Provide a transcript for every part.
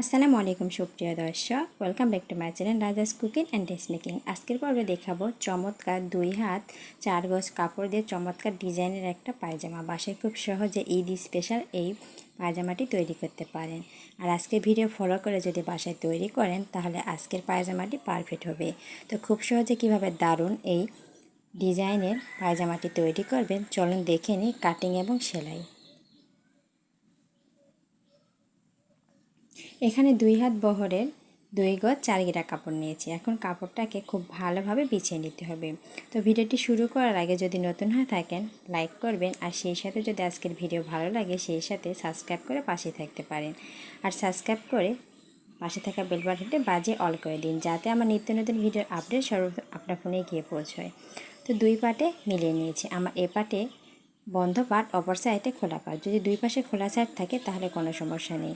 আসসালামু আলাইকুম, সুপ্রিয় দর্শক। Welcome back to my channel Raja's cooking and dress making আজকের পর্বে দেখাবো চমৎকার দুই হাত, চার গজ কাপড় দিয়ে চমৎকার ডিজাইনের একটা পায়জামা। বাসায় খুব সহজে ঈদ স্পেশাল এই পায়জামাটি তৈরি করতে পারেন। আর আজকের ভিডিও ফলো করে যদি বাসায় তৈরি করেন, তাহলে আজকের পায়জামাটি পারফেক্ট হবে। তো খুব সহজে কীভাবে দারুণ এই ডিজাইনের পায়জামাটি তৈরি করবেন, চলুন দেখে নিই কাটিং এবং সেলাই। এখানে দুই হাত বহরের দুই গজ চার গিরা কাপড় নিয়েছি। এখন কাপড়টাকে খুব ভালোভাবে বিছিয়ে নিতে হবে। তো ভিডিওটি শুরু করার আগে যদি নতুন হয়ে থাকেন, লাইক করবেন আর সেই সাথে যদি আজকের ভিডিও ভালো লাগে, সেই সাথে সাবস্ক্রাইব করে পাশে থাকতে পারেন। আর সাবস্ক্রাইব করে পাশে থাকা বেল বাটনটি বাজে অল করে দিন, যাতে আমার নিত্য নতুন ভিডিওর আপডেট সর্ব আপনার ফোনে গিয়ে পৌঁছয়। তো দুই পাটে মিলিয়ে নিয়েছি। আমার এ পাটে বন্ধ পাট, অপর সাইডে খোলা পাট। যদি দুই পাশে খোলা সাইড থাকে, তাহলে কোনো সমস্যা নেই।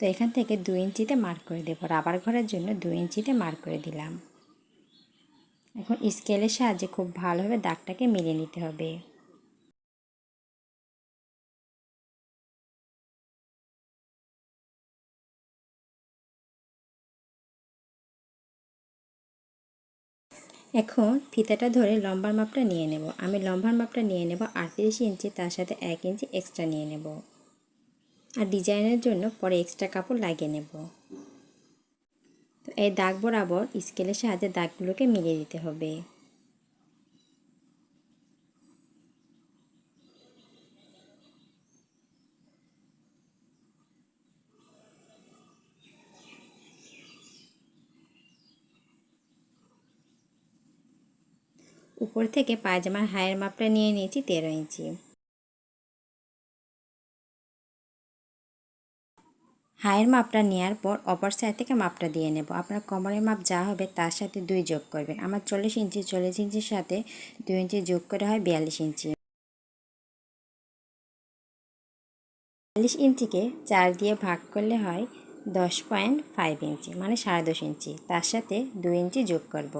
তো এখান থেকে দুই ইঞ্চিতে মার্ক করে দেবো রাবার ঘরের জন্য দু ইঞ্চিতে মার্ক করে দিলাম। এখন স্কেলের সাহায্যে খুব ভালোভাবে দাগটাকে মিলিয়ে নিতে হবে। এখন ফিতাটা ধরে লম্বার মাপটা নিয়ে নেব। আমি লম্বার মাপটা নিয়ে নেব আটত্রিশ ইঞ্চি, তার সাথে এক ইঞ্চি এক্সট্রা নিয়ে নেব। আর ডিজাইনের জন্য পরে এক্সট্রা কাপড় লাগিয়ে নেব। তো এই দাগ বরাবর স্কেলের সাহায্যে দাগগুলোকে মিলিয়ে দিতে হবে। উপর থেকে পায়জামার হায়ের মাপটা নিয়ে নিয়েছি তেরো ইঞ্চি। হায়ের মাপটা নেওয়ার পর অপর সাইড থেকে মাপটা দিয়ে নেব। আপনার কোমরের মাপ যা হবে তার সাথে দুই যোগ করবেন। আমার চল্লিশ ইঞ্চি, চল্লিশ ইঞ্চির সাথে দুই ইঞ্চি যোগ করে হয় বিয়াল্লিশ ইঞ্চি। বিয়াল্লিশ ইঞ্চিকে চার দিয়ে ভাগ করলে হয় দশ পয়েন্ট ফাইভ ইঞ্চি মানে সাড়ে দশ ইঞ্চি। তার সাথে দুই ইঞ্চি যোগ করব।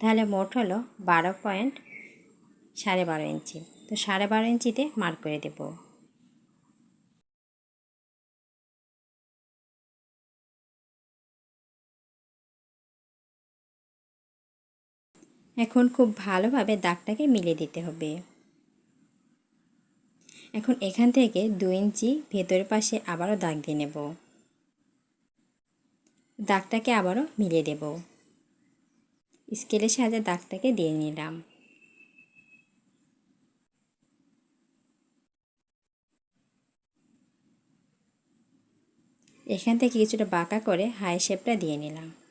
তাহলে মোট হলো বারো পয়েন্ট সাড়ে বারো ইঞ্চি। তো সাড়ে বারো ইঞ্চিতে মার্ক করে দেবো। এখন খুব ভালোভাবে দাগটাকে মিলিয়ে দিতে হবে। এখন এখান থেকে দু ইঞ্চি ভেতরের পাশে আবারও দাগ দিয়ে নেব। দাগটাকে আবারও মিলিয়ে দেব। স্কেলের সাহায্যে দাগটাকে দিয়ে নিলাম। এখান থেকে কিছুটা বাঁকা করে হাই শেপটা দিয়ে নিলাম।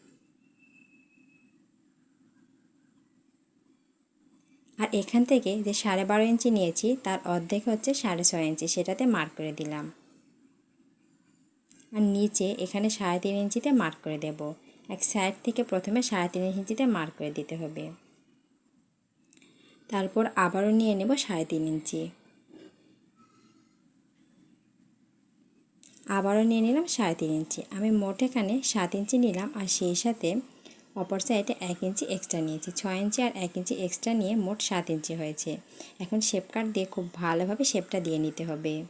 আর এখান থেকে যে সাড়ে বারো ইঞ্চি নিয়েছি, তার অর্ধেক হচ্ছে সাড়ে ছয় ইঞ্চি, সেটাতে মার্ক করে দিলাম। আর নিচে এখানে সাড়ে তিন ইঞ্চিতে মার্ক করে দেব। এক সাইড থেকে প্রথমে সাড়ে তিন ইঞ্চিতে মার্ক করে দিতে হবে। তারপর আবারও নিয়ে নেব সাড়ে তিন ইঞ্চি। আবারও নিয়ে নিলাম সাড়ে তিন ইঞ্চি। আমি মোট এখানে সাত ইঞ্চি নিলাম, আর সেই সাথে অপর সাইডে এক ইঞ্চি এক্সট্রা নিয়েছি। ছয় ইঞ্চি আর এক ইঞ্চি এক্সট্রা নিয়ে মোট সাত ইঞ্চি হয়েছে। এখন শেপ কাট দিয়ে খুব ভালোভাবে শেপটা দিয়ে নিতে হবে।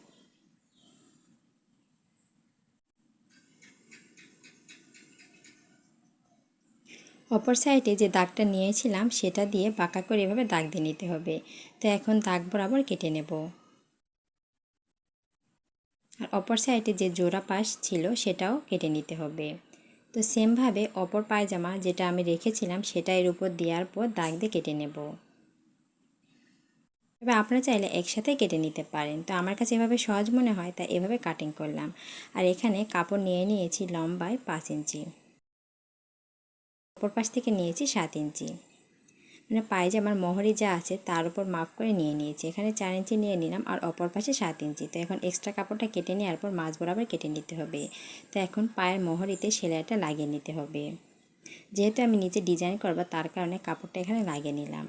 অপর সাইডে যে দাগটা নিয়েছিলাম, সেটা দিয়ে বাঁকা করে এভাবে দাগ দিয়ে নিতে হবে। তো এখন দাগ বরাবর কেটে নেব। আর অপর সাইডে যে জোড়া পাশ ছিল, সেটাও কেটে নিতে হবে। তো সেমভাবে অপর পায়জামা যেটা আমি রেখেছিলাম সেটা এর উপর দেওয়ার পর দাগ দিয়ে কেটে নেব। এবার আপনারা চাইলে একসাথে কেটে নিতে পারেন। তো আমার কাছে এভাবে সহজ মনে হয়, তাই এভাবে কাটিং করলাম। আর এখানে কাপড় নিয়ে নিয়েছি লম্বায় পাঁচ ইঞ্চি। অপর পাশ থেকে নিয়েছি সাত ইঞ্চি। মানে পায়ে পায়জামার মহরি যা আছে তার উপর মাপ করে নিয়ে নিয়েছি। এখানে চার ইঞ্চি নিয়ে নিলাম আর অপর পাশে সাত ইঞ্চি। তো এখন এক্সট্রা কাপড়টা কেটে নেওয়ার পর মাছ বরাবর কেটে নিতে হবে। তো এখন পায়ের মহরিতে সেলাইটা লাগিয়ে নিতে হবে। যেহেতু আমি নিচে ডিজাইন করব, তার কারণে কাপড়টা এখানে লাগিয়ে নিলাম।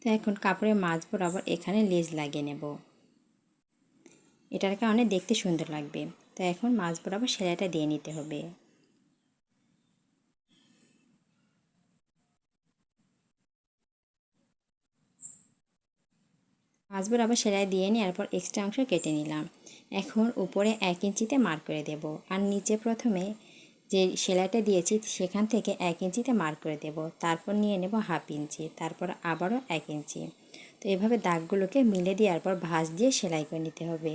তো এখন কাপড়ের মাছ বরাবর এখানে লেজ লাগিয়ে নেব। এটার কারণে দেখতে সুন্দর লাগবে। তো এখন মাছ বরাবর সেলাইটা দিয়ে নিতে হবে। মাছবার আবার সেলাই দিয়ে নেওয়ার পর এক্সট্রা অংশ কেটে নিলাম। এখন উপরে এক ইঞ্চিতে মার্ক করে দেব। আর নিচে প্রথমে যে সেলাইটা দিয়েছি, সেখান থেকে এক ইঞ্চিতে মার্ক করে দেব। তারপর নিয়ে নেব হাফ ইঞ্চি, তারপর আবারও এক ইঞ্চি। তো এভাবে দাগগুলোকে মিলে দেওয়ার পর ভাঁজ দিয়ে সেলাই করে নিতে হবে।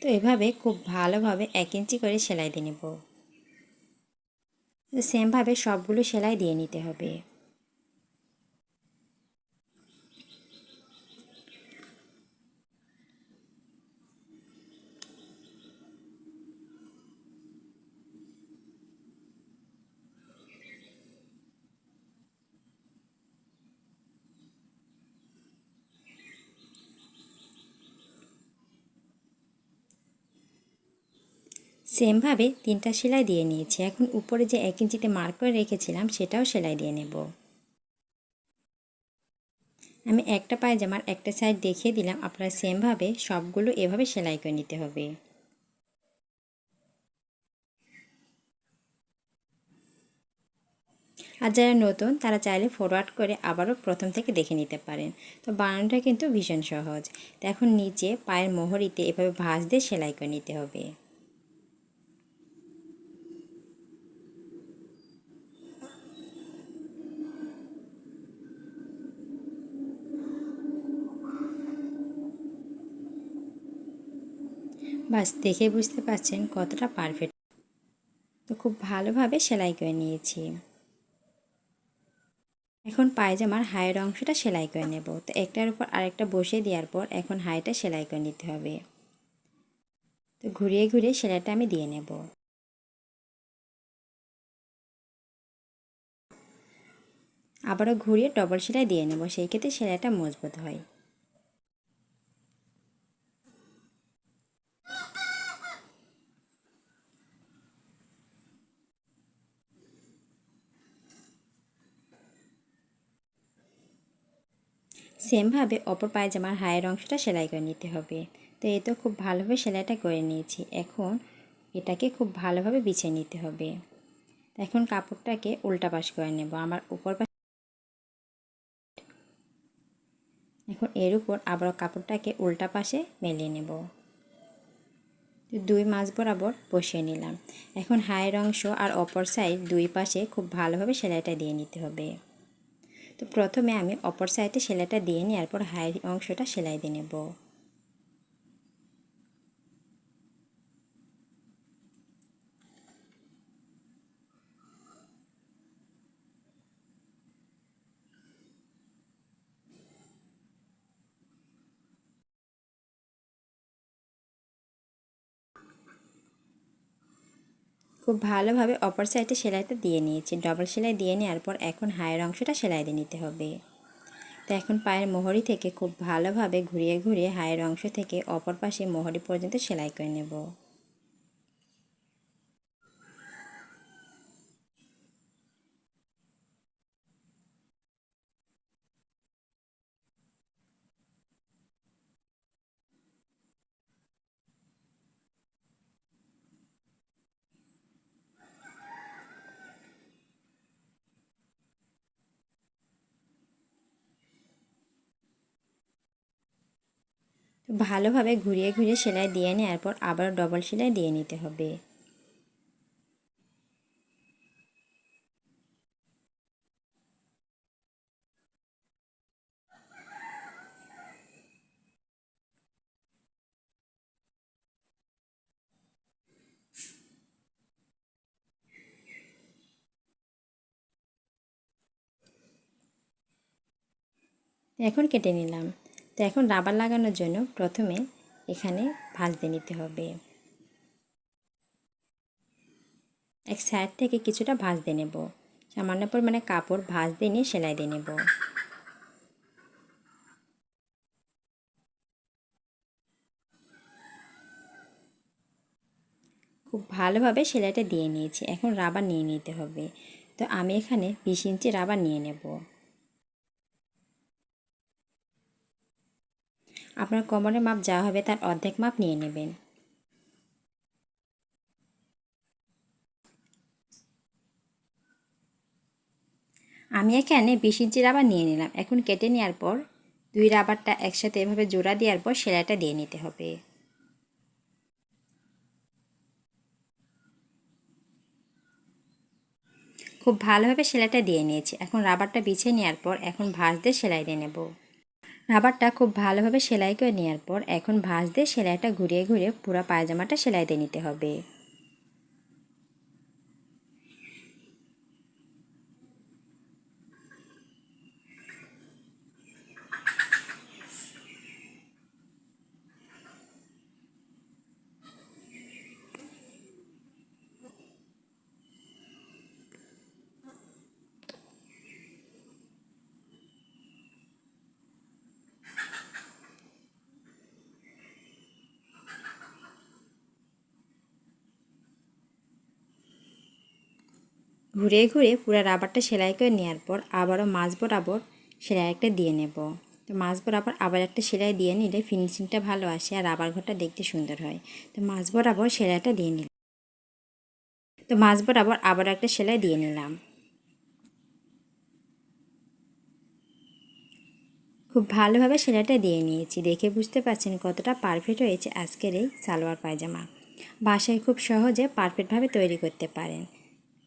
তো এভাবে খুব ভালোভাবে এক ইঞ্চি করে সেলাই দিয়ে নেব। সেমভাবে সবগুলো সেলাই দিয়ে নিতে হবে। সেমভাবে তিনটা সেলাই দিয়ে নিয়েছি। এখন উপরে যে এক ইঞ্চিতে মার্ক করে রেখেছিলাম, সেটাও সেলাই দিয়ে নেব। আমি একটা পায়জামার একটা সাইড দেখিয়ে দিলাম, আপনারা সেমভাবে সবগুলো এভাবে সেলাই করে নিতে হবে। আর যারা নতুন, তারা চাইলে ফরওয়ার্ড করে আবারও প্রথম থেকে দেখে নিতে পারেন। তো বানানোটা কিন্তু ভীষণ সহজ। তো এখন নিচে পায়ের মোহরিতে এভাবে ভাঁজ দিয়ে সেলাই করে নিতে হবে। বাস, দেখে বুঝতে পারছেন কতটা পারফেক্ট তো খুব ভালোভাবে সেলাই করে নিয়েছি। এখন পায়জামার হায়ের অংশটা সেলাই করে নেব। তো একটার উপর আরেকটা বসিয়ে দেওয়ার পর এখন হাইটা সেলাই করে নিতে হবে। তো ঘুরিয়ে ঘুরিয়ে সেলাইটা আমি দিয়ে নেব। আবারও ঘুরিয়ে ডবল সেলাই দিয়ে নেব, সেই ক্ষেত্রে সেলাইটা মজবুত হয়। সেমভাবে অপর পায়জামার হায়ের অংশটা সেলাই করে নিতে হবে। তো এই তো খুব ভালোভাবে সেলাইটা করে নিয়েছি। এখন এটাকে খুব ভালোভাবে বিছিয়ে নিতে হবে। এখন কাপড়টাকে উল্টা পাশ করে নেব। আমার উপর পাশ এখন এর উপর আবার কাপড়টাকে উল্টা পাশে মেলিয়ে নেব। দুই মাছ বরাবর বসিয়ে নিলাম। এখন হায়ের অংশ আর অপর সাইড দুই পাশে খুব ভালোভাবে সেলাইটা দিয়ে নিতে হবে। তো প্রথমে আমি অপর সাইডে সেলাইটা দিয়ে নিয়ে এরপর হাই অংশটা সেলাই দিয়ে নেব। খুব ভালোভাবে অপর সাইডে সেলাইটা দিয়ে নিয়েছি। ডবল সেলাই দিয়ে নেওয়ার পর এখন হায়ের অংশটা সেলাই দিয়ে নিতে হবে। তো এখন পায়ের মোহরি থেকে খুব ভালোভাবে ঘুরিয়ে ঘুরিয়ে হায়ের অংশ থেকে অপর পাশে মোহরি পর্যন্ত সেলাই করে নেব। ভালোভাবে ঘুরিয়ে ঘুরিয়ে সেলাই দিয়ে নেওয়ার পর আবার ডবল সেলাই দিয়ে নিতে হবে। এখন কেটে নিলাম। তো এখন রাবার লাগানোর জন্য প্রথমে এখানে ভাঁজ দিয়ে নিতে হবে। এক সাইড থেকে কিছুটা ভাঁজ দিয়ে নেব। সামান্য পরিমাণে কাপড় ভাঁজ দিয়ে নিয়ে সেলাই দিয়ে নেব। খুব ভালোভাবে সেলাইটা দিয়ে নিয়েছি। এখন রাবার নিয়ে নিতে হবে। তো আমি এখানে বিশ ইঞ্চি রাবার নিয়ে নেব। আপনার কোমরের মাপ যা হবে তার অর্ধেক মাপ নিয়ে নেবেন। আমি এখানে বিশ ইঞ্চি রাবার নিয়ে নিলাম। এখন কেটে নেওয়ার পর দুই রাবারটা একসাথে এভাবে জোড়া দেওয়ার পর সেলাইটা দিয়ে নিতে হবে। খুব ভালোভাবে সেলাইটা দিয়ে নিয়েছি। এখন রাবারটা বিছিয়ে নেওয়ার পর এখন ভাঁজ দিয়ে সেলাই দিয়ে নেব। রাবারটা খুব ভালোভাবে সেলাই করে নেওয়ার পর এখন ভাঁজ দিয়ে সেলাইটা ঘুরিয়ে ঘুরিয়ে পুরো পায়জামাটা সেলাই দিয়ে নিতে হবে। ঘুরে ঘুরে পুরো রাবারটা সেলাই করে নেওয়ার পর আবারও মাছ বরাবর সেলাই একটা দিয়ে নেব। তো মাছ বরাবর আবার একটা সেলাই দিয়ে নিলে ফিনিশিংটা ভালো আসে আর রাবার ঘরটা দেখতে সুন্দর হয়। তো মাছ বরাবর সেলাইটা দিয়ে নিলাম। তো মাছ বরাবর আবার একটা সেলাই দিয়ে নিলাম। খুব ভালোভাবে সেলাইটা দিয়ে নিয়েছি। দেখে বুঝতে পারছেন কতটা পারফেক্ট হয়েছে আজকের এই সালোয়ার পায়জামা। বাসায় খুব সহজে পারফেক্টভাবে তৈরি করতে পারেন।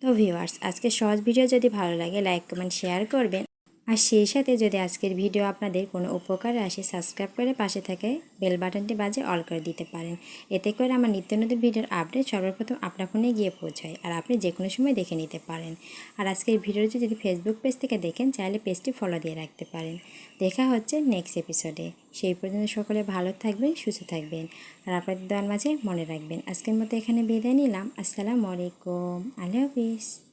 তো ভিউয়ার্স আজকে সহজ ভিডিও যদি ভালো লাগে লাইক কমেন্ট শেয়ার করবেন। আর সেই সাথে যদি আজকের ভিডিও আপনাদের কোনো উপকারে আসে সাবস্ক্রাইব করে পাশে থেকে বেল বাটনটি বাজে অল করে দিতে পারেন। এতে করে আমার নিত্য নতুন ভিডিওর আপডেট সর্বপ্রথম আপনার ফোনে গিয়ে পৌঁছায় আর আপনি যে কোনো সময় দেখে নিতে পারেন। আর আজকের ভিডিওটি যদি ফেসবুক পেজ থেকে দেখেন, চাইলে পেজটি ফলো দিয়ে রাখতে পারেন। দেখা হচ্ছে নেক্সট এপিসোডে সেই পর্যন্ত সকলে ভালো থাকবেন, সুস্থ থাকবেন। আর আপনাদের দেওয়ার মাঝে মনে রাখবেন। আজকের মতো এখানে বিদায় নিলাম। আসসালামু আলাইকুম। আল্লাহ হাফিজ।